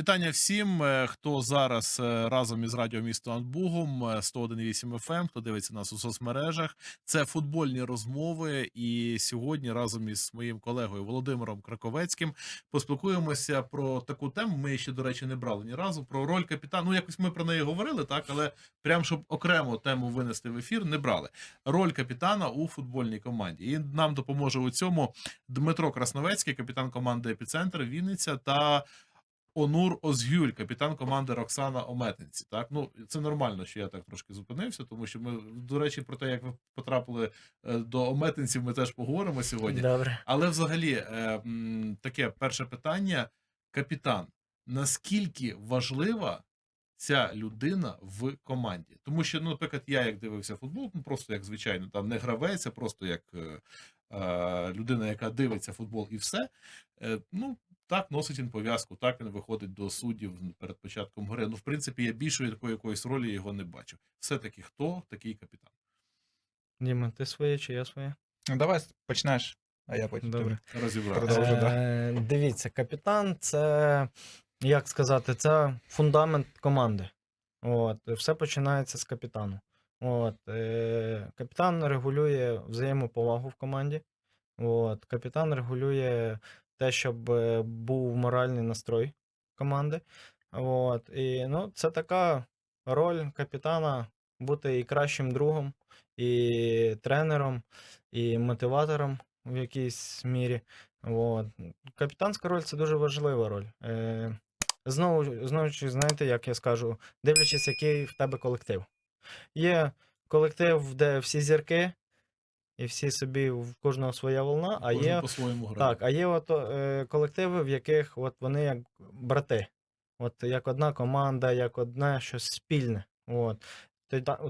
Вітання всім, е, хто зараз е, разом із радіо місто Антбугом е, 101.8 FM, хто дивиться нас у соцмережах. Це футбольні розмови. І сьогодні разом із моїм колегою Володимиром Краковецьким поспілкуємося про таку тему. Ми ще, до речі, не брали ні разу. Про роль капітана. Ну, якось ми про неї говорили, так, але прям щоб окремо тему винести в ефір, не брали. Роль капітана у футбольній команді. І нам допоможе у цьому Дмитро Красновецький, капітан команди Епіцентр Вінниця та Онур Озгюль, капітан команди Роксана Ометенці. Так, ну це нормально, що я так трошки зупинився, тому що ми, до речі, про те, як ви потрапили е, до Ометенців, ми теж поговоримо сьогодні. Добре. Але взагалі, е, таке перше питання: капітан, наскільки важлива ця людина в команді? Тому що, ну, наприклад, я як дивився футбол, ну просто як звичайно, там не гравець, а просто як е, е, людина, яка дивиться футбол і все. Е, ну, так, носить він пов'язку, так він виходить до суддів перед початком гри. Ну, в принципі, я більшої такої якоїсь ролі його не бачив. Все-таки хто такий капітан? Діма, ти своє чи я своє? Ну, давай почнеш, а я потім. Добре. Розібрався. Продовжу, да. Е, Дивіться, капітан це, як сказати, це фундамент команди. От, все починається з капітану. От, е, капітан регулює взаємоповагу в команді. От, капітан регулює те, щоб е, був моральний настрой команди. От, і ну, це така роль капітана бути і кращим другом, і тренером, і мотиватором в якійсь мірі. От. Капітанська роль це дуже важлива роль. Е, знову, знову ж, знаєте, як я скажу, дивлячись, який в тебе колектив. Є колектив, де всі зірки, і всі собі в кожного своя волна, а Кожен є по-своєму грає. так, а є от, е, колективи, в яких от вони як брати. От як одна команда, як одне щось спільне. От.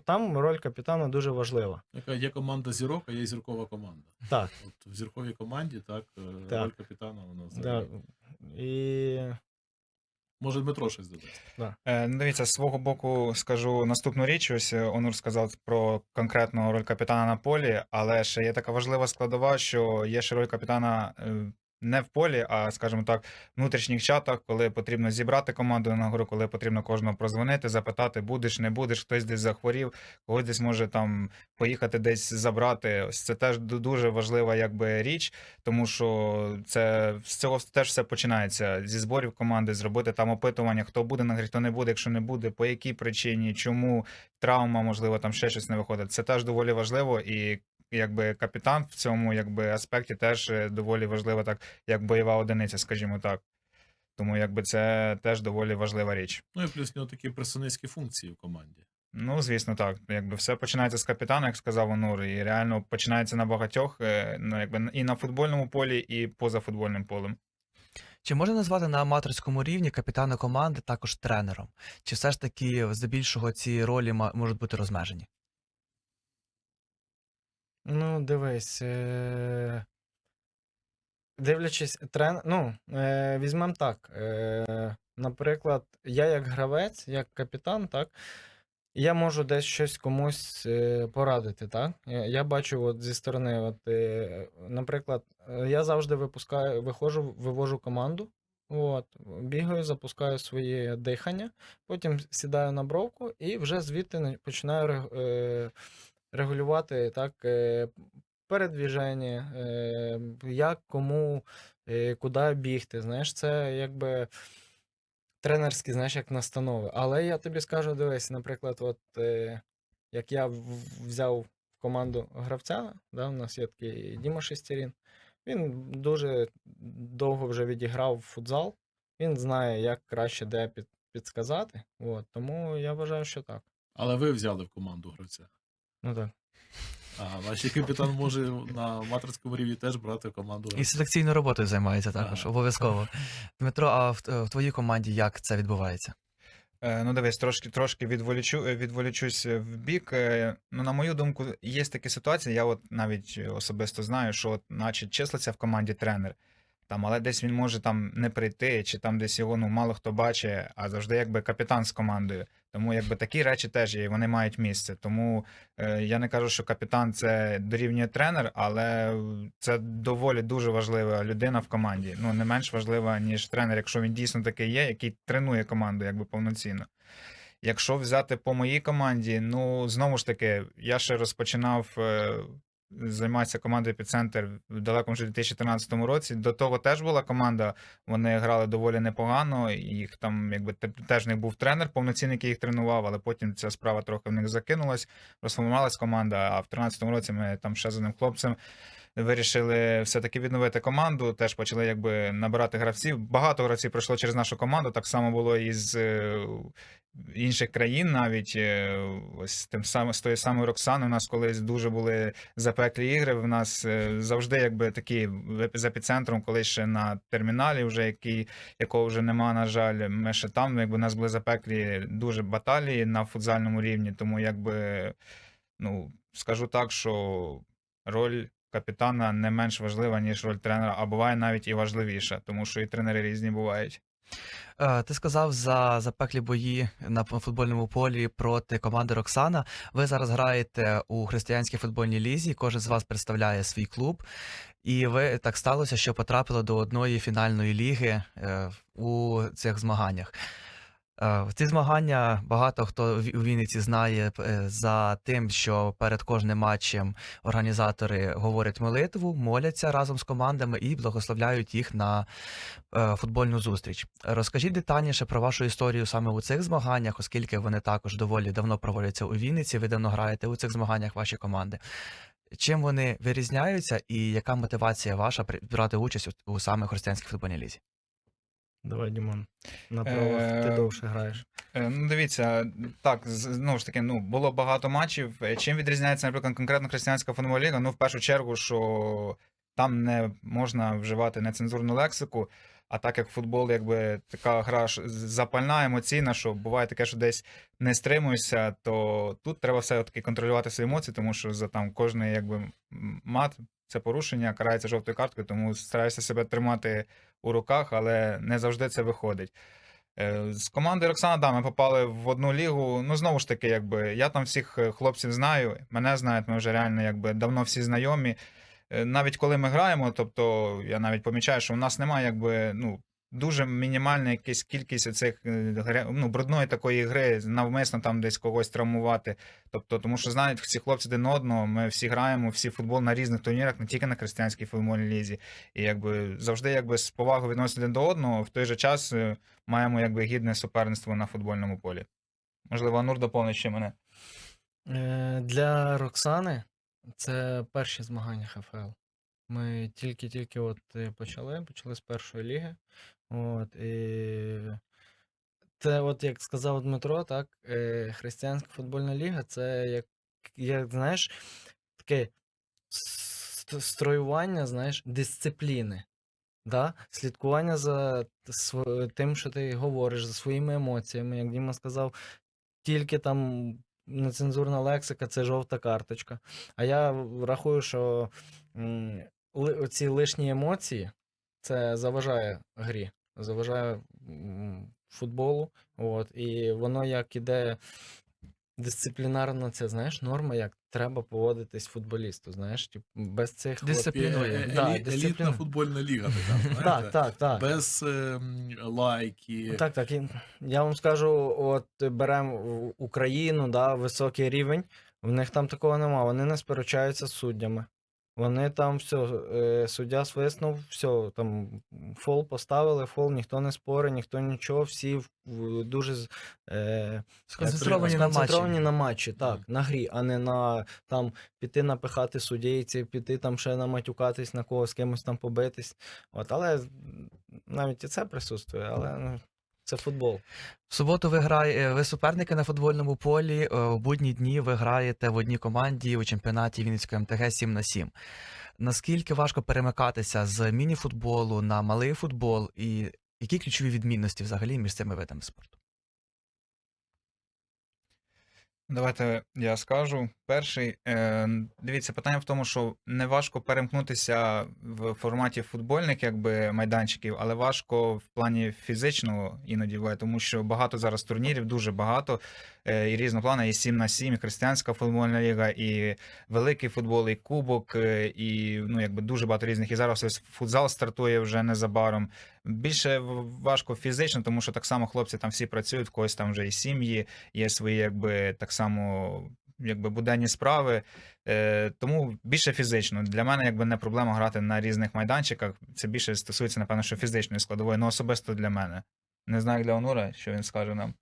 Там роль капітана дуже важлива. Яка є команда зірок, а є зіркова команда. Так. От в зірковій команді, так, е, Так. роль капітана вона взагалі. І Може, Дмитро щось додасть. Е, ну, дивіться, з свого боку скажу наступну річ. Ось е, Онур сказав про конкретну роль капітана на полі, але ще є така важлива складова, що є ще роль капітана е, не в полі, а скажімо так, внутрішніх чатах, коли потрібно зібрати команду на гру, коли потрібно кожного прозвонити, запитати, будеш, не будеш, хтось десь захворів, когось десь може там поїхати десь забрати. Ось це теж ду- дуже важлива якби річ, тому що це з цього теж все починається зі зборів команди, зробити там опитування, хто буде на грі, хто не буде, якщо не буде, по якій причині, чому травма, можливо, там ще щось не виходить. Це теж доволі важливо, і якби капітан в цьому якби аспекті теж е, доволі важлива, так як бойова одиниця, скажімо так. Тому якби це теж доволі важлива річ. Ну і плюс в нього такі представницькі функції в команді. Ну, звісно, так. Якби все починається з капітана, як сказав Онур, і реально починається на багатьох, е, ну якби і на футбольному полі, і поза футбольним полем. Чи можна назвати на аматорському рівні капітана команди також тренером? Чи все ж таки здебільшого ці ролі ма- можуть бути розмежені? Ну, дивись. Е... Дивлячись, трен... ну, е... візьмемо так. Е... Наприклад, я як гравець, як капітан, так, я можу десь щось комусь е... порадити, так? Я, я бачу от зі сторони, от, е... наприклад, е, я завжди випускаю, виходжу, вивожу команду. От, бігаю, запускаю своє дихання, потім сідаю на бровку і вже звідти починаю е, регулювати так, е, передвіження, е, як кому, е, куди бігти. Знаєш, це якби тренерські, знаєш, як настанови. Але я тобі скажу, дивись, наприклад, от як я взяв в команду гравця, да, у нас є такий Діма Шестерін, він дуже довго вже відіграв в футзал, він знає, як краще де під, підсказати. От, тому я вважаю, що так. Але ви взяли в команду гравця. Ну так. А ваш капітан може на аматорському рівні теж брати команду І селекційною роботою займається також, Ага. обов'язково. Дмитро, а в, в твоїй команді як це відбувається? Е, Ну, дивись, трошки трошки відволічу, е, відволічусь в бік. Е, Ну, на мою думку, є такі ситуації. Я от навіть особисто знаю, що от, наче числиться в команді тренер. Там, але десь він може там не прийти, чи там десь його ну мало хто бачить, а завжди якби капітан з командою. Тому якби такі речі теж є, і вони мають місце. Тому е, я не кажу, що капітан це дорівнює тренер, але це доволі дуже важлива людина в команді. Ну не менш важлива, ніж тренер, якщо він дійсно такий є, який тренує команду якби повноцінно. Якщо взяти по моїй команді, ну знову ж таки, я ще розпочинав займатися командою «Епіцентр» в далекому вже 2013 році. До того теж була команда, вони грали доволі непогано. Їх там, якби теж них був тренер повноцінний, який їх тренував, але потім ця справа трохи в них закинулась, розформувалась команда. А в 2013 році ми там ще з одним хлопцем. Вирішили все-таки відновити команду. Теж почали якби набирати гравців. Багато гравців пройшло через нашу команду. Так само було і з е, інших країн, навіть е, ось з тим самим з тої самої Роксани. У нас колись дуже були запеклі ігри. В нас е, завжди якби такі з епіцентром, коли ще на терміналі, вже який якого вже нема, на жаль. Ми ще там, якби у нас були запеклі дуже баталії на футзальному рівні. Тому якби ну скажу так, що роль капітана не менш важлива, ніж роль тренера, а буває навіть і важливіша, тому що і тренери різні бувають. Е, Ти сказав за запеклі бої на футбольному полі проти команди Роксана. Ви зараз граєте у християнській футбольній лізі. Кожен з вас представляє свій клуб, і ви так сталося, що потрапили до одної фінальної ліги е, у цих змаганнях. Е, Ці змагання багато хто в- у Вінниці знає е, за тим, що перед кожним матчем організатори говорять молитву, моляться разом з командами і благословляють їх на е, футбольну зустріч. Розкажіть детальніше про вашу історію саме у цих змаганнях, оскільки вони також доволі давно проводяться у Вінниці. Ви давно граєте у цих змаганнях ваші команди. Чим вони вирізняються, і яка мотивація ваша брати участь у саме християнській футбольній лізі? Давай, Дімон. На правах ти Е, довше граєш. Е, Ну, дивіться, так, знову ж таки, ну, було багато матчів. Е, Чим відрізняється, наприклад, конкретно християнська футбольна ліга? Ну, в першу чергу, що там не можна вживати нецензурну лексику, а так як футбол, якби така гра запальна, емоційна, що буває таке, що десь не стримуєшся, то тут треба все-таки контролювати свої емоції, тому що за там кожний якби мат це порушення, карається жовтою карткою, тому стараюся себе тримати у руках, але не завжди це виходить. Е, З команди Роксана, да, ми попали в одну лігу. Ну, знову ж таки, якби я там всіх е, хлопців знаю, мене знають, ми вже реально якби давно всі знайомі. Е, Навіть коли ми граємо, тобто я навіть помічаю, що в нас немає якби, ну, дуже мінімальна якась кількість оцих е, ну, брудної такої гри, навмисно там десь когось травмувати. Тобто, тому що знають всі хлопці один одного, ми всі граємо, всі футбол на різних турнірах, не тільки на християнській футбольній лізі. І якби завжди якби з повагою відносити один до одного, в той же час е, маємо якби гідне суперництво на футбольному полі. Можливо, Анур доповнить ще мене. Е, Для Роксани це перші змагання ХФЛ. Ми тільки-тільки от почали, почали з першої ліги. От, і це, от як сказав Дмитро, так, е, християнська футбольна ліга це як, як знаєш, таке строювання, знаєш, дисципліни. Да? Слідкування за тим, що ти говориш, за своїми емоціями. Як Діма сказав, тільки там нецензурна лексика це жовта карточка. А я рахую, що оці лишні емоції це заважає грі, заважає футболу. От, і воно як іде дисциплінарна, це знаєш, норма, як треба поводитись футболісту. Знаєш, тип, без цих Дисциплінує. Е, е, Да, елі- елітна футбольна ліга, така, знаєте? Так, так, так. Без ем, лайки. Так, так. Я вам скажу, от беремо Україну, да, високий рівень. В них там такого нема. Вони не сперечаються з суддями. Вони там все, е, суддя свиснув, все, там фол поставили, фол, ніхто не спорить, ніхто нічого, всі в- в- дуже з- е, Сконцентровані на матчі. сконцентровані на матчі, так, на грі, а не на там піти напихати суддєйці, піти там ще наматюкатись на когось, з кимось там побитись. От, але навіть і це присутствує, але ну, це футбол. В суботу ви грає, ви суперники на футбольному полі. У В будні дні ви граєте в одній команді у чемпіонаті Вінницької МТГ 7 на 7. Наскільки важко перемикатися з міні-футболу на малий футбол, і які ключові відмінності взагалі між цими видами спорту? Давайте я скажу. Перший, е, дивіться, питання в тому, що не важко перемкнутися в форматі футбольних якби, майданчиків, але важко в плані фізичного іноді буває, тому що багато зараз турнірів, дуже багато, е, і різноплана, і 7 на 7, і християнська футбольна ліга, і великий футбол, і кубок, е, і ну, якби дуже багато різних. І зараз ось футзал стартує вже незабаром. Більше важко фізично, тому що так само хлопці там всі працюють, в когось там вже і сім'ї, є свої, якби так само, якби буденні справи. Е, тому більше фізично. Для мене якби не проблема грати на різних майданчиках. Це більше стосується, напевно, що фізичної складової, ну особисто для мене. Не знаю, як для Онура, що він скаже нам.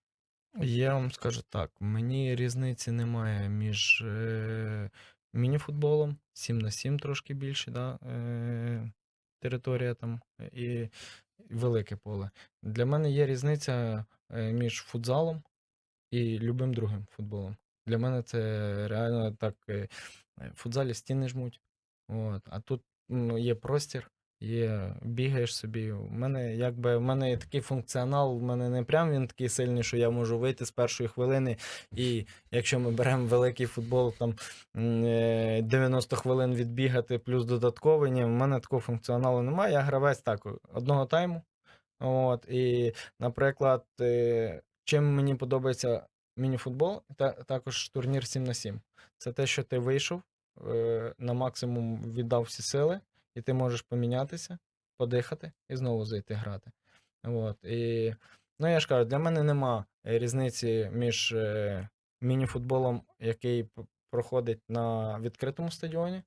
Я вам скажу так: мені різниці немає між е, мініфутболом, 7 на 7 трошки більше, да, е, територія там і велике поле. Для мене є різниця е, між футзалом і любим другим футболом. Для мене це реально так. е, В футзалі стіни жмуть, от, а тут м, є простір, є, бігаєш собі. У мене якби в мене такий функціонал, у мене не прям він такий сильний, що я можу вийти з першої хвилини. І якщо ми беремо великий футбол, там е, 90 хвилин відбігати, плюс додатковий, ні, в мене такого функціоналу немає. Я гравець так, одного тайму. От, і, наприклад, е, чим мені подобається мініфутбол, та, також турнір 7 на 7. Це те, що ти вийшов, е, на максимум віддав всі сили, і ти можеш помінятися, подихати і знову зайти грати. От, і, ну, я ж кажу, для мене нема е, різниці між е, мініфутболом, який проходить на відкритому стадіоні,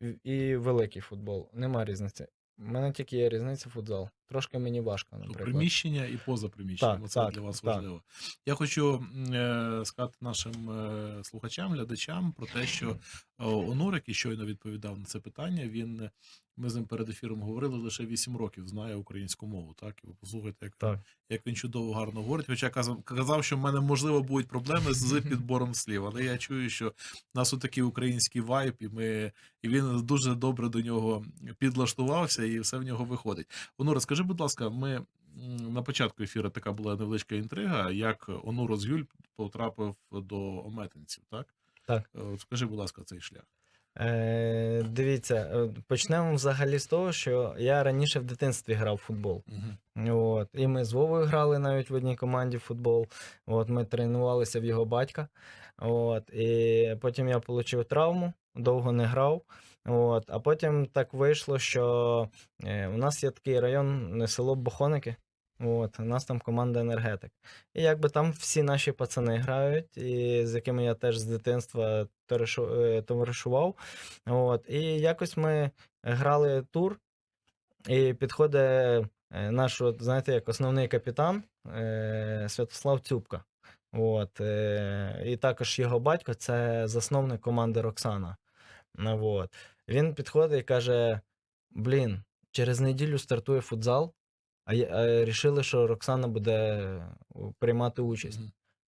і- і великий футбол. Нема різниці. У мене тільки є різниця футзал. Трошки мені важко, Ну, наприклад. приміщення і поза приміщенням. Так, Це так, для вас так. важливо. Я хочу е, сказати нашим е, слухачам, глядачам про те, що е, Онур, який щойно відповідав на це питання, він ми з ним перед ефіром говорили лише 8 років, знає українську мову. Так, і ви послухайте, як, Так. як він чудово гарно говорить. Хоча казав, казав, що в мене можливо будуть проблеми з підбором слів, але я чую, що в нас отакий український вайб, і ми і він дуже добре до нього підлаштувався, і все в нього виходить. Онура, скажи, будь ласка, ми на початку ефіру така була невеличка інтрига, як Онуро з Юль потрапив до ометинців, так? Так. Е, скажи, будь ласка, цей шлях. Е, дивіться, е, почнемо взагалі з того, що я раніше в дитинстві грав в футбол. Угу. От, і ми з Вовою грали навіть в одній команді в футбол. От, ми тренувалися в його батька. От, і потім я отримав травму, довго не грав. От, а потім так вийшло, що е, у нас є такий район, е, село Бохоники. От, у нас там команда енергетик. І якби там всі наші пацани грають, і з якими я теж з дитинства е, товаришував. От, і якось ми грали тур, і підходить е, наш, от, знаєте, як основний капітан е, Святослав Цюбка. От, і також його батько це засновник команди Роксана. От. Він підходить і каже: Блін, через неділю стартує футзал, а, а рішили, що Роксана буде е, приймати участь.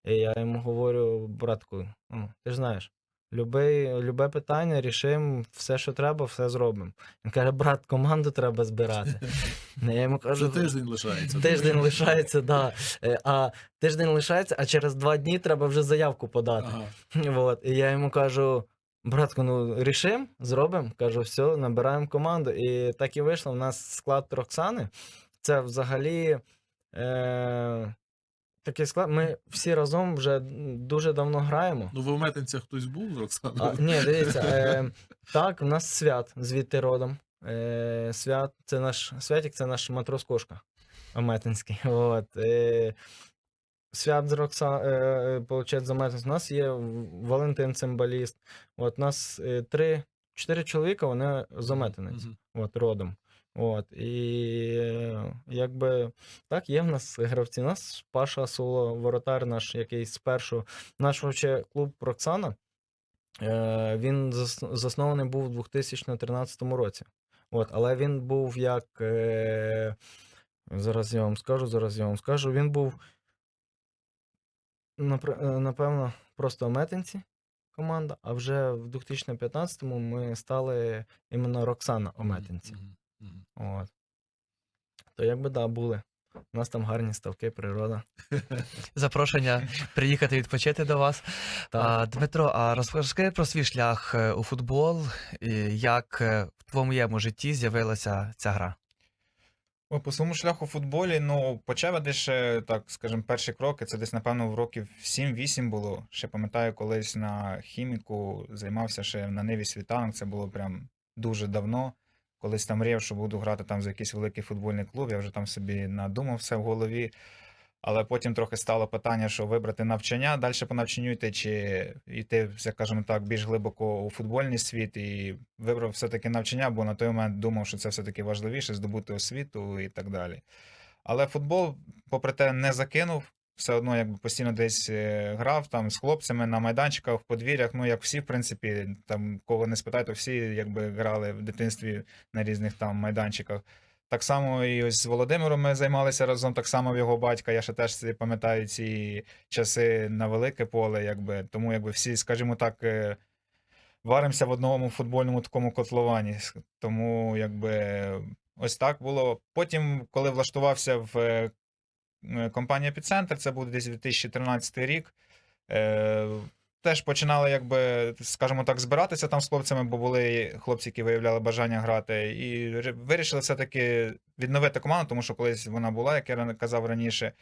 І я йому говорю, братку, ну, ти ж знаєш, любе, любе питання рішимо, все, що треба, все зробимо. Він каже, брат, команду треба збирати. Я йому кажу, тиждень лишається. Тиждень лишається, да. Е, А тиждень лишається, а через два дні треба вже заявку подати. Ага. От. І я йому кажу: братку, ну рішимо, зробимо. Кажу, все, набираємо команду. І так і вийшло. У нас склад Роксани. Це взагалі. Е- Такий склад. Ми всі разом вже дуже давно граємо. Ну, в ометинцях хтось був з А, ні, дивіться, е, так, у нас свят звідти родом. Е, свят, це наш святик, це наш матрос кошка Ометинський. От, е, свят з Рокса, е, получається, з Ометинськ. У нас є Валентин цимбаліст. От, у нас е, три, чотири чоловіка, вони з Ометинець, Мгм. от, родом. От, і якби так, є в нас гравці. У нас Паша Соло, воротар наш, який спершу, наш вообще клуб Роксана. Е, Він заснований був у 2013 році. От, але він був як. Е, зараз я вам скажу, зараз я вам скажу. Він був, е, напевно, просто Метинці команда, а вже в 2015-му ми стали іменно Роксана Ометинці. Мгм. От. То якби да, були. У нас там гарні ставки, природа. Запрошення приїхати відпочити до вас. А, Дмитро, а розкажи про свій шлях е, у футбол, і як е, в твоєму житті з'явилася ця гра. О, по своєму шляху в футболі, ну, почав я десь ще, так, скажімо, перші кроки, це десь, напевно, в років 7-8 було. Ще пам'ятаю, колись на хіміку займався ще на Ниві світанок, це було прям дуже давно. Колись там мріяв, що буду грати там за якийсь великий футбольний клуб, я вже там собі надумав все в голові. Але потім трохи стало питання, що вибрати навчання, далі по навчанню йти, чи йти, скажімо так, більш глибоко у футбольний світ. І вибрав все-таки навчання, бо на той момент думав, що це все-таки важливіше здобути освіту і так далі. Але футбол, попри те, не закинув. Все одно, якби постійно десь е, грав там з хлопцями на майданчиках, в подвір'ях. Ну, як всі, в принципі, там кого не спитай, то всі якби грали в дитинстві на різних там майданчиках. Так само і ось з Володимиром ми займалися разом, так само в його батька. Я ще теж пам'ятаю ці часи на велике поле, якби тому, якби всі, скажімо так, е, варимося в одному футбольному такому котловані. Тому, якби ось так було. Потім, коли влаштувався в е, е, Епіцентр, це був десь 2013 рік. Е, Теж починали, якби, скажімо так, збиратися там з хлопцями, бо були хлопці, які виявляли бажання грати, і вирішили все-таки відновити команду, тому що колись вона була, як я казав раніше.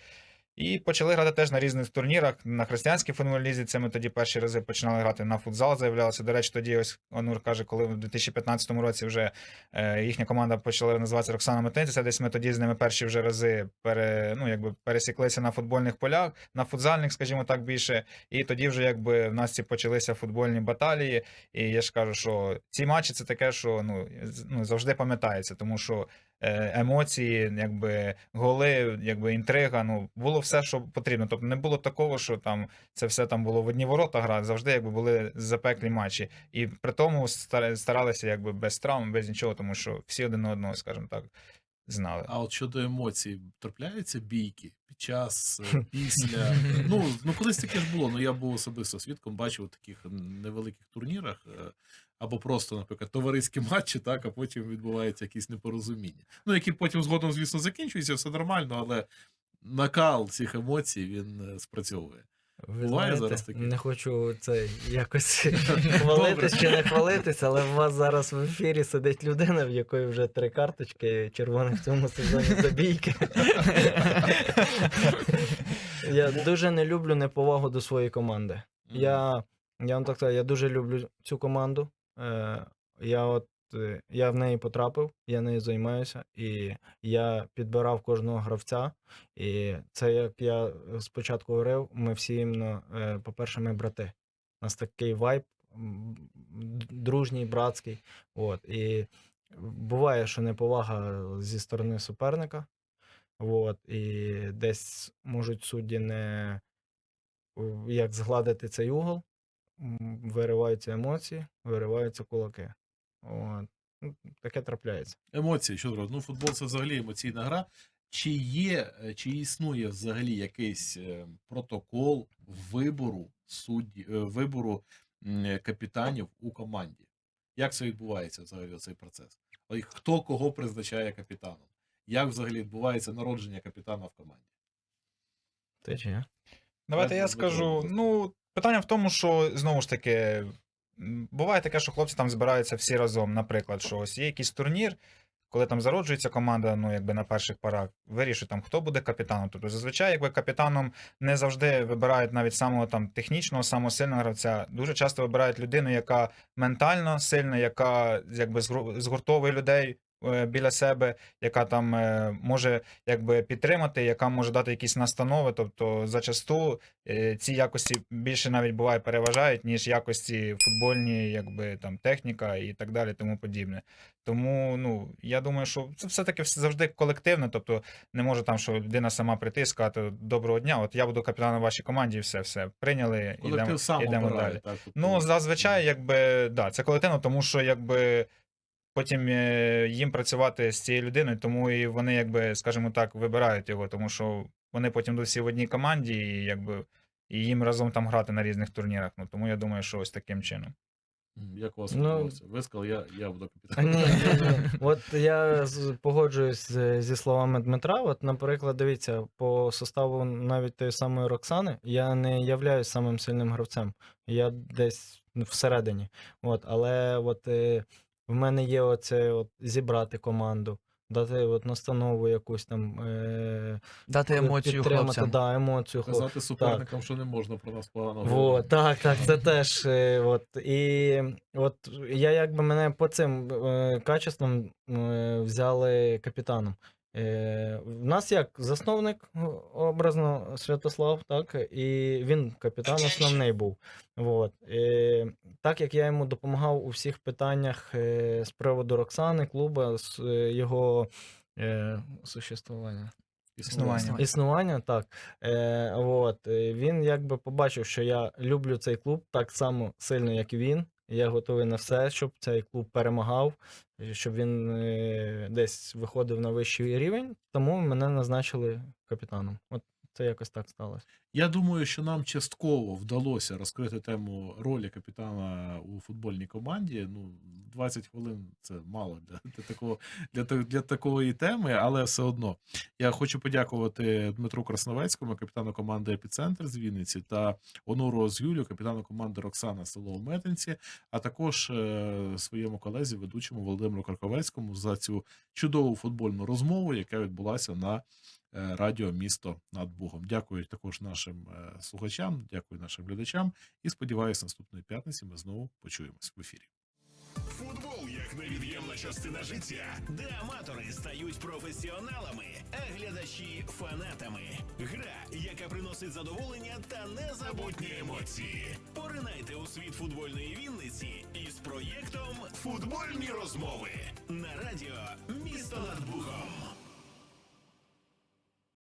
І почали грати теж на різних турнірах. На християнській футбольній це ми тоді перші рази починали грати на футзал, заявлялися. До речі, тоді ось Онур каже, коли в 2015 році вже е, їхня команда почала називатися Роксана Метинця. Десь ми тоді з ними перші вже рази пере, ну, якби пересіклися на футбольних полях, на футзальних, скажімо так, більше. І тоді вже якби в нас ці почалися футбольні баталії. І я ж кажу, що ці матчі це таке, що ну, ну завжди пам'ятається, тому що емоції, якби голи, якби інтрига. Ну було все, що потрібно. Тобто не було такого, що там це все там було в одні ворота гра. Завжди якби були запеклі матчі. І при тому старалися якби без травм, без нічого, тому що всі один одного, скажімо так, знали. А от щодо емоцій, трапляються бійки під час, е, після. Ну, ну колись таке ж було. Ну я був особисто свідком, бачив у таких невеликих турнірах. е, Або просто, наприклад, товариські матчі, так, а потім відбувається якісь непорозуміння. Ну, які потім згодом, звісно, закінчуються, все нормально, але накал цих емоцій він е, спрацьовує. Ви знаєте, зараз таке? не хочу це якось хвалитись чи не хвалитись, але в вас зараз в ефірі сидить людина, в якої вже три карточки червоних в цьому сезоні забійки. Я дуже не люблю неповагу до своєї команди. Я, я вам так скажу, я дуже люблю цю команду. Е, я от я в неї потрапив, я нею займаюся, і я підбирав кожного гравця. І це, як я спочатку говорив, ми всі іменно, е, по-перше, ми брати. У нас такий вайб дружній, братський. От. І буває, що неповага зі сторони суперника. От, і десь можуть судді не як згладити цей угол, вириваються емоції, вириваються кулаки. От. Ну, Таке трапляється. Емоції, що зробити? Ну, футбол це взагалі емоційна гра. Чи є, е, чи існує взагалі якийсь е, протокол вибору судді, е, вибору капітанів у команді? Як це відбувається взагалі цей процес? Хто кого призначає капітаном? Як взагалі відбувається народження капітана в команді? Ти чи ні? Давайте я скажу. Ну, питання в тому, що знову ж таки, буває таке, що хлопці там збираються всі разом. Наприклад, що ось є якийсь турнір, коли там зароджується команда, ну якби на перших порах, вирішує там, хто буде капітаном. Тобто, зазвичай, якби капітаном не завжди вибирають навіть самого там технічного, самого сильного гравця. Дуже часто вибирають людину, яка ментально сильна, яка якби згуртовує людей. Е, Біля себе, яка там е, може якби підтримати, яка може дати якісь настанови. Тобто, зачасту е, ці якості більше навіть буває переважають, ніж якості футбольні, якби там техніка і так далі, тому подібне. Тому ну я думаю, що це все-таки завжди колективне. Тобто не може там, що людина сама прийти і сказати доброго дня. От я буду капітаном вашій команді, і все, все прийняли, ідемо, далі. Так, Ну, зазвичай, якби да, це колективно, тому що якби потім е, їм працювати з цією людиною, тому і вони, якби, скажімо так, вибирають його, тому що вони потім до всі в одній команді, і якби і їм разом там грати на різних турнірах. Ну тому я думаю, що ось таким чином. Як у вас Ну? Ви сказали, я, я буду капітаном. Ні, ні, ні. От я погоджуюсь зі словами Дмитра. От, наприклад, дивіться, по составу навіть тої самої Роксани я не являюсь самим сильним гравцем. Я десь всередині. От, але от е, в мене є оце от зібрати команду, дати от настанову якусь там. Е, Дати емоцію підтримати, хлопцям. Да, емоцію хлопцям. Казати суперникам, що не можна про нас погано Во, говорити. так, так, це теж. е, От, і от я якби мене по цим е, качествам е, взяли капітаном. Е, в нас як засновник о, образно Святослав, так, і він капітан основний був. От. Е, так як я йому допомагав у всіх питаннях е, з приводу Роксани, клуба, з е, його е, существування Існування. існування, так. Е, от, е, він якби побачив, що я люблю цей клуб так само сильно, як і він. Я готовий на все, щоб цей клуб перемагав, щоб він е, десь виходив на вищий рівень, тому мене назначили капітаном. От це якось так сталося. Я думаю, що нам частково вдалося розкрити тему ролі капітана у футбольній команді. Ну, 20 хвилин це мало для, для, такого, для, для такої теми, але все одно. Я хочу подякувати Дмитру Красновецькому, капітану команди Епіцентр з Вінниці, та Онуру Озюлю, капітану команди Роксана село Метинці, а також е, своєму колезі, ведучому Володимиру Карковецькому за цю чудову футбольну розмову, яка відбулася на радіо Місто над Богом. Дякую також нашим е, слухачам, дякую нашим глядачам. І сподіваюся, наступної п'ятниці ми знову почуємось в ефірі. Футбол як невід'ємна частина життя, де аматори стають професіоналами, а глядачі фанатами. Гра, яка приносить задоволення та незабутні емоції. Поринайте у світ футбольної Вінниці із проєктом Футбольні розмови на радіо Місто над Бухом.